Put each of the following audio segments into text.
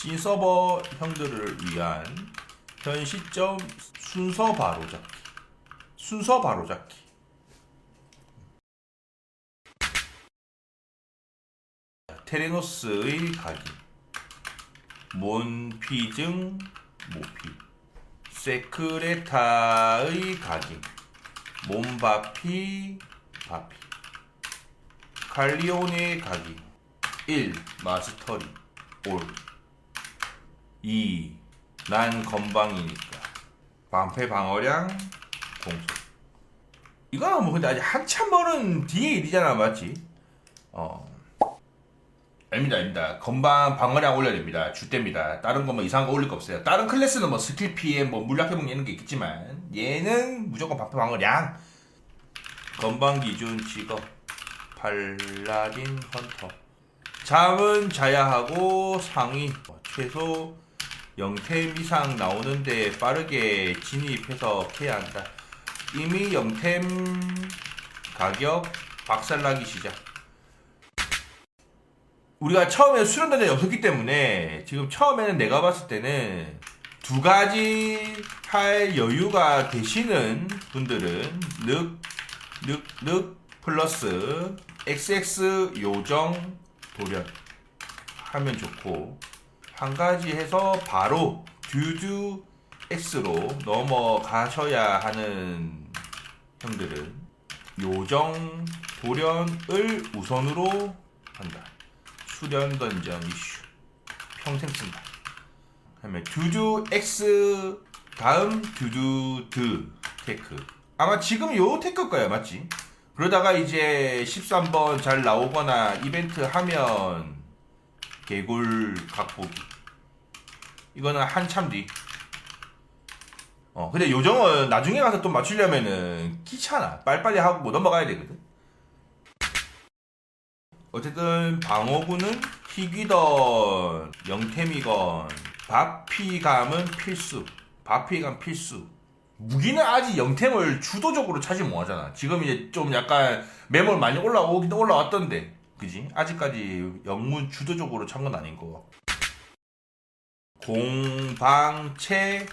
신서버 형들을 위한 현 시점 순서 바로잡기. 순서 바로잡기. 테레노스의 각인. 몬피증 모피. 세크레타의 각인. 몬바피 바피. 칼리오네 각인. 1. 마스터리. 올. 2. 난 건방이니까. 방패 방어량 공소. 이거는 뭐 근데 아직 한참 멀은 뒤에 일이잖아, 맞지? 어. 아닙니다, 아닙니다. 건방 방어량 올려야 됩니다. 주대입니다. 다른 거 뭐 이상한 거 올릴 거 없어요. 다른 클래스는 뭐 스킬 피해, 뭐 물약 회복 이런 게 있겠지만 얘는 무조건 방패 방어량. 건방 기준 직업 팔라딘 헌터. 잠은 자야 하고 상위 뭐 최소 0템 이상 나오는데 빠르게 진입해서 캐야 한다. 이미 0템 가격 박살나기 시작. 우리가 처음에 수련단이 없었기 때문에 지금 처음에는 내가 봤을 때는 두 가지 할 여유가 되시는 분들은 늑, 늑, 늑 플러스 XX 요정 돌연 하면 좋고 한 가지 해서 바로 듀듀 X로 넘어가셔야 하는 형들은 요정 돌연을 우선으로 한다. 수련 던전 이슈 평생 쓴다. 그다음에 듀듀 X 다음 듀듀 드 테크 아마 지금 요 테크 거야 맞지? 그러다가 이제 13번 잘 나오거나 이벤트 하면 개굴 각보기 이거는 한참 뒤. 어 근데 요정은 나중에 가서 또 맞추려면은 귀찮아 빨리빨리 하고 뭐 넘어가야 되거든. 어쨌든 방어구는 희귀던 영템이건 바피감은 필수. 바피감 필수. 무기는 아직 영템을 주도적으로 차지 못하잖아. 지금 이제 좀 약간 매몰 많이 올라오긴 올라왔던데. 그지? 아직까지 영문 주도적으로 찬 건 아닌 거. 공방채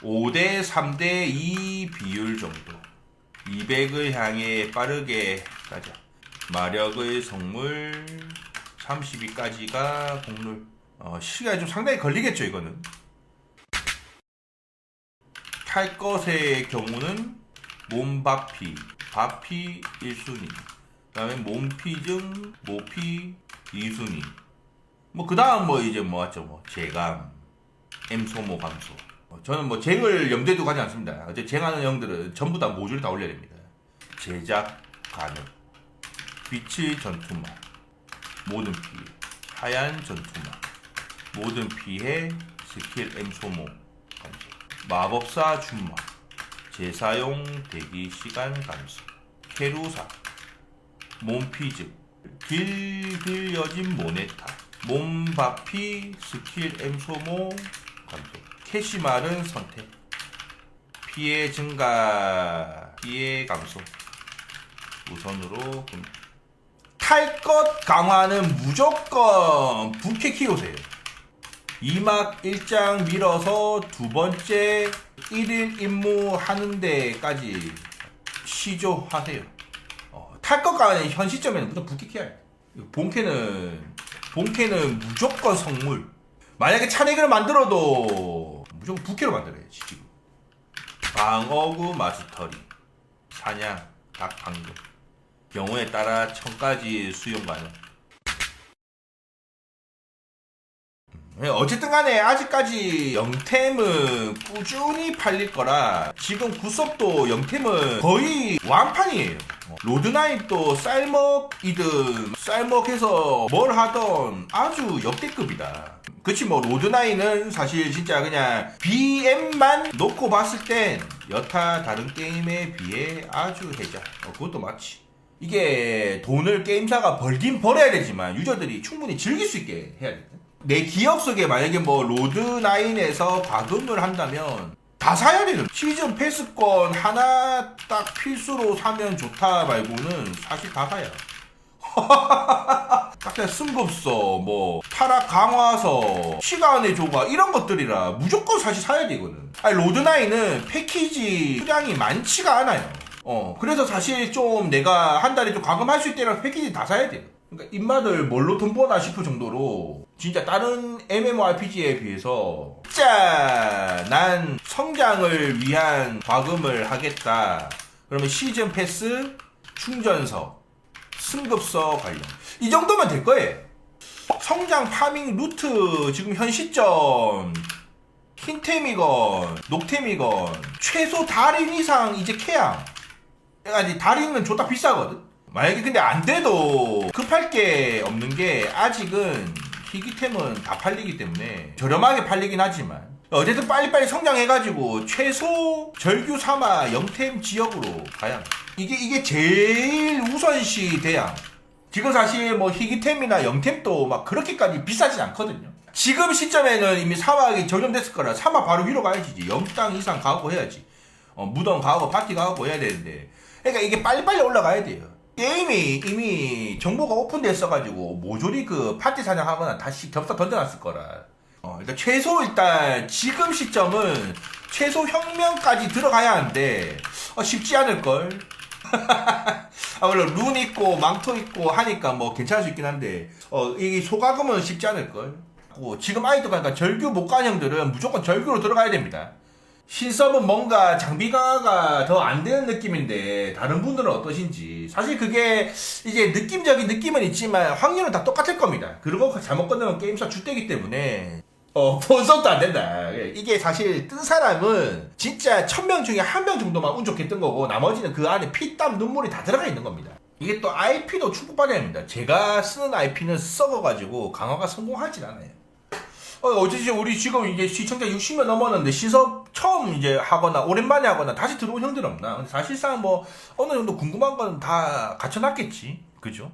5대 3대 2 비율 정도. 200을 향해 빠르게 가자. 마력의 성물 32까지가 공룰. 어, 시간이 좀 상당히 걸리겠죠, 이거는. 탈 것의 경우는 몸바피, 바피 1순위. 그 다음에 몸피증, 모피 2순위. 뭐, 그 다음 뭐 이제 뭐 왔죠, 뭐. 제감, M소모 감소. 어, 저는 뭐 쟁을 염두에 두고 가지 않습니다. 어제 쟁하는 형들은 전부 다 모듈 다 올려야 됩니다. 제작 가능. 빛의 전투마. 모든 피해. 하얀 전투마. 모든 피해 스킬 M 소모 감소. 마법사 준마. 재사용 대기 시간 감소. 캐루사. 몸피즈. 길들여진 모네타. 몸바피 스킬 M 소모 감소. 캐시 말은 선택. 피해 증가. 피해 감소. 우선으로 탈 것 강화는 무조건 부캐 키우세요. 2막 1장 밀어서 두 번째 1일 임무 하는 데까지 시조하세요. 어, 탈것 강화는 현 시점에는 무조건 돼. 이거 본캐는 본캐는 무조건 성물. 만약에 차내기를 만들어도 무조건 부캐로 만들어야지 지금. 방어구 마스터리 사냥 닭 방금 경우에 따라 천까지 수용 가능. 음, 어쨌든 간에 아직까지 영템은 꾸준히 팔릴 거라 지금 구섭도 영템은 거의 완판이에요. 어, 로드나잇도 쌀먹이든 쌀먹해서 뭘 하던 아주 역대급이다. 그치 뭐 로드나잇은 사실 진짜 그냥 BM만 놓고 봤을 땐 여타 다른 게임에 비해 아주 해자. 어, 그것도 맞지. 이게 돈을 게임사가 벌긴 벌어야 되지만 유저들이 충분히 즐길 수 있게 해야 돼. 내 기억 속에 만약에 뭐 로드9에서 과금을 한다면 다 사야 되는 시즌 패스권 하나 딱 필수로 사면 좋다 말고는 사실 다 사야. 딱히 승급서, 뭐 타락 강화서, 시간의 조각 이런 것들이라 무조건 사실 사야 되거든. 아니 로드나인은 패키지 수량이 많지가 않아요. 어 그래서 사실 좀 내가 한 달에 좀 과금할 수 있다는 패키지 다 사야 돼요. 그러니까 입맛을 뭘로 돈 버나 싶을 정도로 진짜 다른 MMORPG에 비해서 진짜 난 성장을 위한 과금을 하겠다. 그러면 시즌 패스, 충전서, 승급서 관련 이 정도면 될 거예요. 성장 파밍 루트 지금 현 시점 흰템이건 녹템이건 최소 달인 이상 이제 캐야 아니 달인은 좋다 비싸거든 만약에 근데 안 돼도 급할 게 없는 게 아직은 희귀템은 다 팔리기 때문에 저렴하게 팔리긴 하지만 어쨌든 빨리빨리 성장해가지고 최소 절규 삼아 영템 지역으로 가야. 이게 이게 제일 우선시 돼야 지금 사실 뭐 희귀템이나 영템도 막 그렇게까지 비싸지 않거든요. 지금 시점에는 이미 사막이 적용됐을 거라 사막 바로 위로 가야지. 영땅 이상 가고 해야지. 어, 무덤 가고 파티 가고 해야 되는데. 그러니까 이게 빨리빨리 올라가야 돼요. 게임이 이미 정보가 오픈됐어가지고 모조리 그 파티 사냥하거나 다시 겹사 던져놨을 거라. 어, 일단 최소 일단 지금 시점은 최소 혁명까지 들어가야 하는데 어, 쉽지 않을 걸. 아 물론 룬 있고 망토 있고 하니까 뭐 괜찮을 수 있긴 한데 어 이게 소가금은 쉽지 않을 걸. 고 지금 아이도 가니까 절규 못간 형들은 무조건 절규로 들어가야 됩니다. 신섭은 뭔가 장비 강화가 더 안 되는 느낌인데 다른 분들은 어떠신지 사실 그게 이제 느낌적인 느낌은 있지만 확률은 다 똑같을 겁니다. 그리고 잘못 건너면 게임사 주대기 때문에 어 본선도 안 된다. 이게 사실 뜬 사람은 진짜 천 명 중에 한 명 정도만 운 좋게 뜬 거고 나머지는 그 안에 피땀 눈물이 다 들어가 있는 겁니다. 이게 또 IP도 축복받아야 합니다. 제가 쓰는 IP는 썩어가지고 강화가 성공하진 않아요. 어, 어쨌든 우리 지금 이제 시청자 60명 넘었는데 시섭 처음 이제 하거나 오랜만에 하거나 다시 들어온 형들 없나? 사실상 뭐 어느 정도 궁금한 건 다 갖춰놨겠지. 그죠?